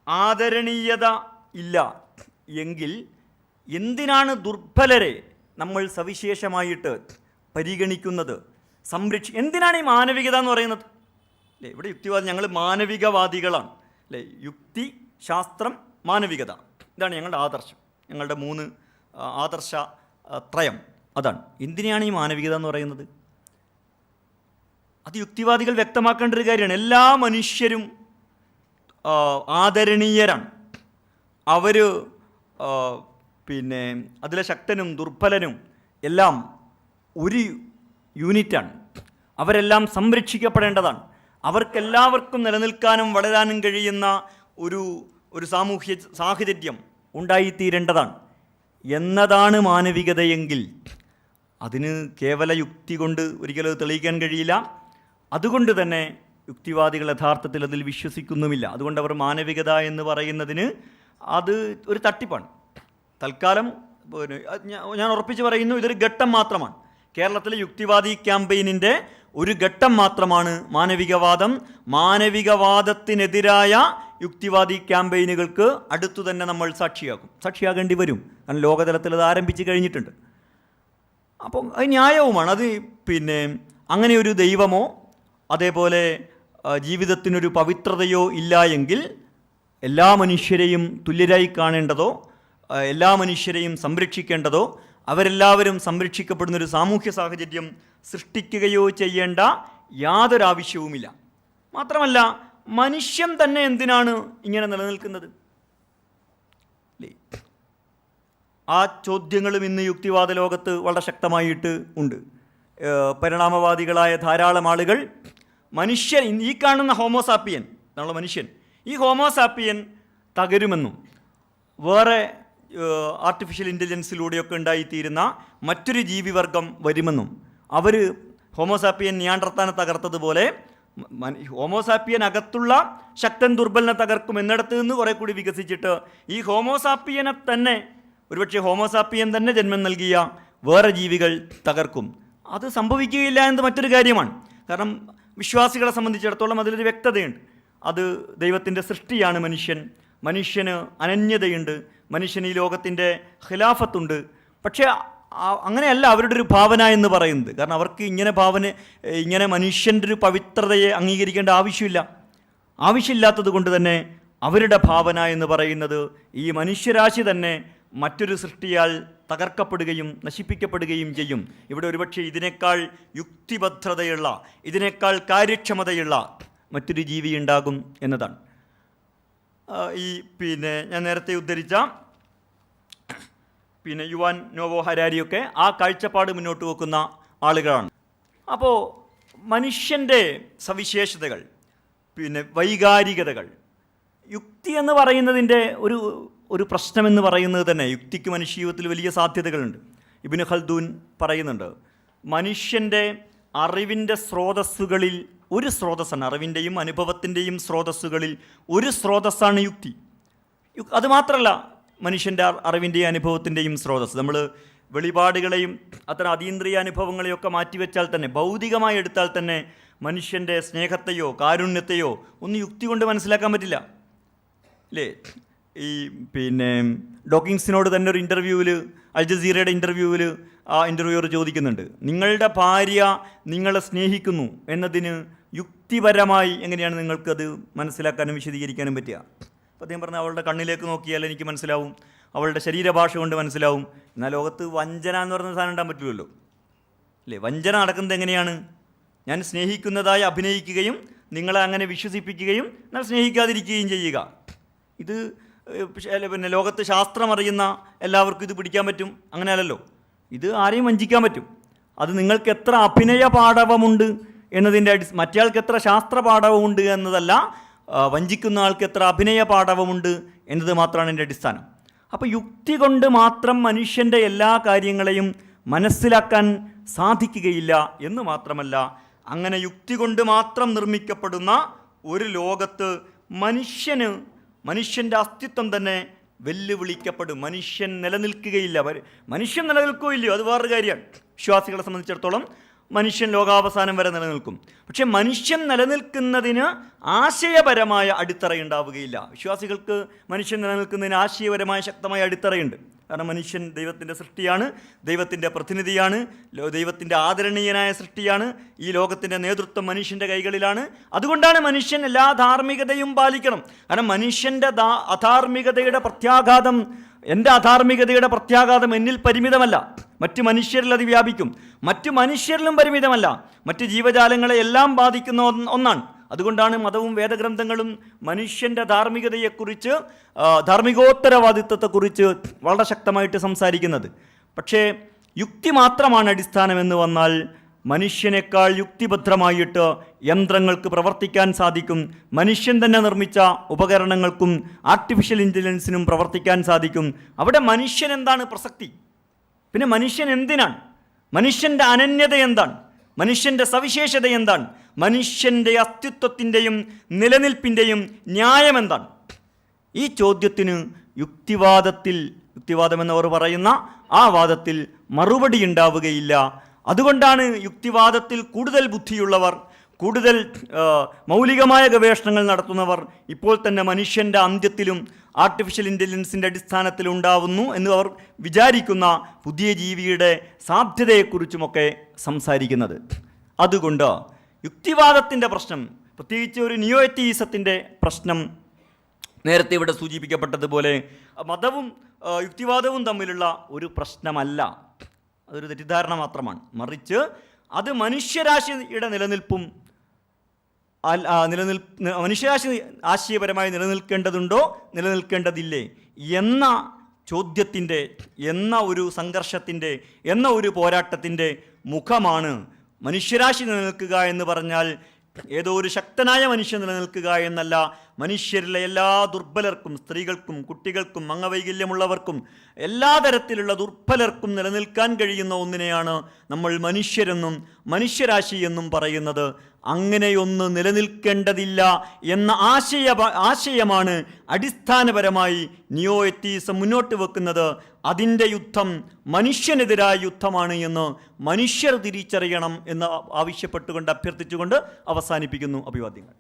ആദരണീയത ഇല്ല. എങ്കിൽ എന്തിനാണ് ദുർബലരെ നമ്മൾ സവിശേഷമായിട്ട് പരിഗണിക്കുന്നത്. സംരക്ഷി എന്തിനാണ് ഈ മാനവികത എന്ന് പറയുന്നത്? അല്ലേ ഇവിടെ യുക്തിവാദം ഞങ്ങൾ മാനവികവാദികളാണ്. അല്ലേ യുക്തി ശാസ്ത്രം മാനവികത. ഇതാണ് ഞങ്ങളുടെ ആദർശം. ഞങ്ങളുടെ മൂന്ന് ആദർശ ത്രയം. അതാണ്. എന്തിനാണ് ഈ മാനവികത എന്ന് പറയുന്നത്? അത് യുക്തിവാദികൾ വ്യക്തമാക്കേണ്ട ഒരു കാര്യമാണ്. എല്ലാ മനുഷ്യരും ആദരണീയരാണ്. അവർ പിന്നെ അതിലെ ശക്തനും ദുർബലനും എല്ലാം ഒരു യൂണിറ്റാണ്. അവരെല്ലാം സംരക്ഷിക്കപ്പെടേണ്ടതാണ്. അവർക്കെല്ലാവർക്കും നിലനിൽക്കാനും വളരാനും കഴിയുന്ന ഒരു ഒരു സാമൂഹ്യ സാഹചര്യം ഉണ്ടായിത്തീരേണ്ടതാണ്. എന്നതാണ് മാനവികതയെങ്കിൽ അതിന് കേവല യുക്തി കൊണ്ട് ഒരിക്കലും അത് തെളിയിക്കാൻ കഴിയില്ല. അതുകൊണ്ട് തന്നെ യുക്തിവാദികൾ യഥാർത്ഥത്തിൽ അതിൽ വിശ്വസിക്കുന്നുമില്ല. അതുകൊണ്ട് അവർ മാനവികത എന്ന് പറയുന്നതിന് അത് ഒരു തട്ടിപ്പാണ്. തൽക്കാലം ഞാൻ ഉറപ്പിച്ച് പറയുന്നു ഇതൊരു ഘട്ടം മാത്രമാണ്. കേരളത്തിലെ യുക്തിവാദി ക്യാമ്പയിനിന്റെ ഒരു ഘട്ടം മാത്രമാണ് മാനവികവാദം. മാനവികവാദത്തിനെതിരായ യുക്തിവാദി ക്യാമ്പയിനുകൾക്ക് അടുത്തു തന്നെ നമ്മൾ സാക്ഷിയാക്കും. സാക്ഷിയാകേണ്ടി വരും. കാരണം ലോകതലത്തിൽ അത് ആരംഭിച്ചു കഴിഞ്ഞിട്ടുണ്ട്. അപ്പോൾ അത് ന്യായവുമാണ്. അത് പിന്നെ അങ്ങനെ ഒരു ദൈവമോ അതേപോലെ ജീവിതത്തിനൊരു പവിത്രതയോ ഇല്ല എങ്കിൽ എല്ലാ മനുഷ്യരെയും തുല്യരായി കാണേണ്ടതോ എല്ലാ മനുഷ്യരെയും സംരക്ഷിക്കേണ്ടതോ അവരെല്ലാവരും സംരക്ഷിക്കപ്പെടുന്ന ഒരു സാമൂഹ്യ സാഹചര്യം സൃഷ്ടിക്കുകയോ ചെയ്യേണ്ട യാതൊരാവശ്യവുമില്ല. മാത്രമല്ല മനുഷ്യൻ തന്നെ എന്തിനാണ് ഇങ്ങനെ നിലനിൽക്കുന്നത്? ആ ചോദ്യങ്ങളും ഇന്ന് യുക്തിവാദ ലോകത്ത് വളരെ ശക്തമായിട്ട് ഉണ്ട്. പരിണാമവാദികളായ ധാരാളം ആളുകൾ മനുഷ്യൻ ഈ കാണുന്ന ഹോമോസാപ്പിയൻ നമ്മൾ മനുഷ്യൻ ഈ ഹോമോസാപ്പിയൻ തകരുമെന്നും വേറെ ആർട്ടിഫിഷ്യൽ ഇന്റലിജൻസിലൂടെയൊക്കെ ഉണ്ടായിത്തീരുന്ന മറ്റൊരു ജീവിവർഗം വരുമെന്നും അവർ ഹോമോസാപ്പിയൻ നിയാണ്ടർത്താനെ തകർത്തതുപോലെ ഹോമോസാപ്പിയൻ അകത്തുള്ള ശക്തൻ ദുർബലനെ തകർക്കും എന്നിടത്ത് നിന്ന് കുറെ കൂടി വികസിച്ചിട്ട് ഈ ഹോമോസാപ്പിയനെ തന്നെ ഒരുപക്ഷെ ഹോമോസാപ്പിയൻ തന്നെ ജന്മം നൽകിയ വേറെ ജീവികൾ തകർക്കും. അത് സംഭവിക്കുകയില്ല എന്നത് മറ്റൊരു കാര്യമാണ്. കാരണം വിശ്വാസികളെ സംബന്ധിച്ചിടത്തോളം അതിലൊരു വ്യക്തതയുണ്ട്. അത് ദൈവത്തിന്റെ സൃഷ്ടിയാണ് മനുഷ്യൻ. മനുഷ്യന് അനന്യതയുണ്ട് മനുഷ്യന് ഈ ലോകത്തിന്റെ ഖിലാഫത്തുണ്ട്. പക്ഷേ അങ്ങനെയല്ല അവരുടെ ഒരു ഭാവന എന്ന് പറയുന്നത്. കാരണം അവർക്ക് ഇങ്ങനെ ഭാവന ഇങ്ങനെ മനുഷ്യന്റെ ഒരു പവിത്രതയെ അംഗീകരിക്കേണ്ട ആവശ്യമില്ല. ആവശ്യമില്ലാത്തത് കൊണ്ട് തന്നെ അവരുടെ ഭാവന എന്ന് പറയുന്നത് ഈ മനുഷ്യരാശി തന്നെ മറ്റൊരു സൃഷ്ടിയാൽ തകർക്കപ്പെടുകയും നശിപ്പിക്കപ്പെടുകയും ചെയ്യും. ഇവിടെ ഒരുപക്ഷെ ഇതിനേക്കാൾ യുക്തിഭദ്രതയുള്ള ഇതിനേക്കാൾ കാര്യക്ഷമതയുള്ള മറ്റൊരു ജീവി ഉണ്ടാകും എന്നതാണ്. ഈ പിന്നെ ഞാൻ നേരത്തെ ഉദ്ധരിച്ച പിന്നെ യുവാൻ നോവോ ഹരാരിയൊക്കെ ആ കാഴ്ചപ്പാട് മുന്നോട്ട് വെക്കുന്ന ആളുകളാണ്. അപ്പോൾ മനുഷ്യന്റെ സവിശേഷതകൾ പിന്നെ വൈകാരികതകൾ യുക്തി എന്ന് പറയുന്നതിന്റെ ഒരു ഒരു പ്രശ്നമെന്ന് പറയുന്നത് തന്നെ യുക്തിക്ക് മനുഷ്യജീവിതത്തിൽ വലിയ സാധ്യതകളുണ്ട്. ഇബിന് ഖൽദൂൻ പറയുന്നുണ്ട് മനുഷ്യന്റെ അറിവിന്റെ സ്രോതസ്സുകളിൽ ഒരു സ്രോതസ്സാണ്. അറിവിന്റെയും അനുഭവത്തിന്റെയും സ്രോതസ്സുകളിൽ ഒരു സ്രോതസ്സാണ് യുക്തി. അതുമാത്രമല്ല അത് മാത്രമല്ല മനുഷ്യന്റെ അറിവിന്റെയും അനുഭവത്തിന്റെയും സ്രോതസ് നമ്മൾ വെളിപാടുകളെയും അത്തരം അതീന്ദ്രിയ അനുഭവങ്ങളെയൊക്കെ മാറ്റിവെച്ചാൽ തന്നെ ഭൗതികമായി എടുത്താൽ തന്നെ മനുഷ്യന്റെ സ്നേഹത്തെയോ കാരുണ്യത്തെയോ ഒന്നും യുക്തി കൊണ്ട് മനസ്സിലാക്കാൻ പറ്റില്ല. അല്ലേ ഈ പിന്നെ ഡോക്കിങ്സിനോട് തന്നെ ഒരു ഇന്റർവ്യൂവിൽ അൽ ജസീറയുടെ ഇന്റർവ്യൂവിൽ ആ ഇന്റർവ്യൂവർ ചോദിക്കുന്നുണ്ട്. നിങ്ങളുടെ ഭാര്യ നിങ്ങളെ സ്നേഹിക്കുന്നു എന്നതിന് യുക്തിപരമായി എങ്ങനെയാണ് നിങ്ങൾക്കത് മനസ്സിലാക്കാനും വിശദീകരിക്കാനും പറ്റുക? അപ്പോൾ അദ്ദേഹം പറഞ്ഞ അവളുടെ കണ്ണിലേക്ക് നോക്കിയാൽ എനിക്ക് മനസ്സിലാവും അവളുടെ ശരീരഭാഷ കൊണ്ട് മനസ്സിലാവും. എന്നാൽ ലോകത്ത് വഞ്ചന എന്ന് പറയുന്ന സാധനം ഉണ്ടാൻ പറ്റുമല്ലോ അല്ലേ? വഞ്ചന നടക്കുന്നത് എങ്ങനെയാണ്? ഞാൻ സ്നേഹിക്കുന്നതായി അഭിനയിക്കുകയും നിങ്ങളെ അങ്ങനെ വിശ്വസിപ്പിക്കുകയും എന്നാൽ സ്നേഹിക്കാതിരിക്കുകയും ചെയ്യുക. ഇത് പിന്നെ ലോകത്ത് ശാസ്ത്രം അറിയുന്ന എല്ലാവർക്കും ഇത് പിടിക്കാൻ പറ്റും? അങ്ങനെയല്ലല്ലോ. ഇത് ആരെയും വഞ്ചിക്കാൻ പറ്റും. അത് നിങ്ങൾക്ക് എത്ര അഭിനയ പാടവമുണ്ട് എന്നതിന്റെ അടി മറ്റേയാൾക്ക് എത്ര ശാസ്ത്ര പാഠവുമുണ്ട് എന്നതല്ല വഞ്ചിക്കുന്ന ആൾക്ക് എത്ര അഭിനയ പാഠവുമുണ്ട് എന്നത് മാത്രമാണ് എന്റെ അടിസ്ഥാനം. അപ്പോൾ യുക്തി കൊണ്ട് മാത്രം മനുഷ്യന്റെ എല്ലാ കാര്യങ്ങളെയും മനസ്സിലാക്കാൻ സാധിക്കുകയില്ല എന്ന് മാത്രമല്ല അങ്ങനെ യുക്തി കൊണ്ട് മാത്രം നിർമ്മിക്കപ്പെടുന്ന ഒരു ലോകത്ത് മനുഷ്യന് മനുഷ്യന്റെ അസ്തിത്വം തന്നെ വെല്ലുവിളിക്കപ്പെടും. മനുഷ്യൻ നിലനിൽക്കുകയില്ല. മനുഷ്യൻ നിലനിൽക്കുകയില്ലയോ അത് വേറൊരു കാര്യമാണ്. വിശ്വാസികളെ സംബന്ധിച്ചിടത്തോളം മനുഷ്യൻ ലോകാവസാനം വരെ നിലനിൽക്കും. പക്ഷേ മനുഷ്യൻ നിലനിൽക്കുന്നതിന് ആശയപരമായ അടിത്തറയുണ്ടാവുകയില്ല. വിശ്വാസികൾക്ക് മനുഷ്യൻ നിലനിൽക്കുന്നതിന് ആശയപരമായ ശക്തമായ അടിത്തറയുണ്ട്. കാരണം മനുഷ്യൻ ദൈവത്തിന്റെ സൃഷ്ടിയാണ് ദൈവത്തിന്റെ പ്രതിനിധിയാണ് ദൈവത്തിന്റെ ആദരണീയനായ സൃഷ്ടിയാണ് ഈ ലോകത്തിന്റെ നേതൃത്വം മനുഷ്യന്റെ കൈകളിലാണ്. അതുകൊണ്ടാണ് മനുഷ്യൻ എല്ലാ ധാർമ്മികതയും പാലിക്കണം. കാരണം മനുഷ്യന്റെ അധാർമികതയുടെ പ്രത്യാഘാതം എന്റെ അധാർമികതയുടെ പ്രത്യാഘാതം എന്നിൽ പരിമിതമല്ല. മറ്റ് മനുഷ്യരിൽ അത് വ്യാപിക്കും. മറ്റ് മനുഷ്യരിലും പരിമിതമല്ല. മറ്റ് ജീവജാലങ്ങളെ എല്ലാം ബാധിക്കുന്ന ഒന്നാണ്. അതുകൊണ്ടാണ് മതവും വേദഗ്രന്ഥങ്ങളും മനുഷ്യന്റെ ധാർമ്മികതയെക്കുറിച്ച് ധാർമ്മികോത്തരവാദിത്വത്തെക്കുറിച്ച് വളരെ ശക്തമായിട്ട് സംസാരിക്കുന്നത്. പക്ഷേ യുക്തി മാത്രമാണ് അടിസ്ഥാനമെന്ന് വന്നാൽ മനുഷ്യനേക്കാൾ യുക്തിഭദ്രമായിട്ട് യന്ത്രങ്ങൾക്ക് പ്രവർത്തിക്കാൻ സാധിക്കും. മനുഷ്യൻ തന്നെ നിർമ്മിച്ച ഉപകരണങ്ങൾക്കും ആർട്ടിഫിഷ്യൽ ഇന്റലിജൻസിനും പ്രവർത്തിക്കാൻ സാധിക്കും. അവിടെ മനുഷ്യൻ എന്താണ് പ്രസക്തി? പിന്നെ മനുഷ്യൻ എന്തിനാണ്? മനുഷ്യന്റെ അനന്യത എന്താണ്? മനുഷ്യന്റെ സവിശേഷത എന്താണ്? മനുഷ്യന്റെ അസ്തിത്വത്തിന്റെയും നിലനിൽപ്പിന്റെയും ന്യായം എന്താണ്? ഈ ചോദ്യത്തിന് യുക്തിവാദത്തിൽ യുക്തിവാദം എന്നവർ പറയുന്ന ആ വാദത്തിൽ മറുപടി ഉണ്ടാവുകയില്ല. അതുകൊണ്ടാണ് യുക്തിവാദത്തിൽ കൂടുതൽ ബുദ്ധിയുള്ളവർ കൂടുതൽ മൗലികമായ ഗവേഷണങ്ങൾ നടത്തുന്നവർ ഇപ്പോൾ തന്നെ മനുഷ്യന്റെ അന്ത്യത്തിലും ആർട്ടിഫിഷ്യൽ ഇന്റലിജൻസിന്റെ അടിസ്ഥാനത്തിൽ ഉണ്ടാവുന്നു എന്ന് അവർ വിചാരിക്കുന്ന പുതിയ ജീവിയുടെ സാധ്യതയെക്കുറിച്ചുമൊക്കെ സംസാരിക്കുന്നത്. അതുകൊണ്ട് യുക്തിവാദത്തിന്റെ പ്രശ്നം പ്രത്യേകിച്ച് ഒരു നിയോ എത്തീസത്തിന്റെ പ്രശ്നം നേരത്തെ ഇവിടെ സൂചിപ്പിക്കപ്പെട്ടതുപോലെ മതവും യുക്തിവാദവും തമ്മിലുള്ള ഒരു പ്രശ്നമല്ല. അതൊരു തെറ്റിദ്ധാരണ മാത്രമാണ്. മറിച്ച് അത് മനുഷ്യരാശിയുടെ നിലനിൽപ്പും നിലനിൽ മനുഷ്യരാശി ആശയപരമായി നിലനിൽക്കേണ്ടതുണ്ടോ? നിലനിൽക്കേണ്ടതില്ലേ? എന്ന ചോദ്യത്തിന്റെ എന്ന ഒരു സംഘർഷത്തിന്റെ എന്ന ഒരു പോരാട്ടത്തിന്റെ മുഖമാണ് മനുഷ്യരാശി നിലനിൽക്കുക എന്ന് പറഞ്ഞാൽ ഏതോ ഒരു ശക്തനായ മനുഷ്യൻ നിലനിൽക്കുക എന്നല്ല. മനുഷ്യരിലെ എല്ലാ ദുർബലർക്കും സ്ത്രീകൾക്കും കുട്ടികൾക്കും അംഗവൈകല്യമുള്ളവർക്കും എല്ലാ തരത്തിലുള്ള ദുർബലർക്കും നിലനിൽക്കാൻ കഴിയുന്ന ഒന്നിനെയാണ് നമ്മൾ മനുഷ്യരെന്നും മനുഷ്യരാശി എന്നും പറയുന്നത്. അങ്ങനെയൊന്ന് നിലനിൽക്കേണ്ടതില്ല എന്ന ആശയ ആശയമാണ് അടിസ്ഥാനപരമായി നിയോ എത്തീസം മുന്നോട്ട് വെക്കുന്നത്. അതിന്റെ യുദ്ധം മനുഷ്യനെതിരായ യുദ്ധമാണ് എന്ന് മനുഷ്യർ തിരിച്ചറിയണം എന്ന് ആവശ്യപ്പെട്ടുകൊണ്ട് അഭ്യർത്ഥിച്ചുകൊണ്ട് അവസാനിപ്പിക്കുന്നു അഭിവാദ്യങ്ങൾ.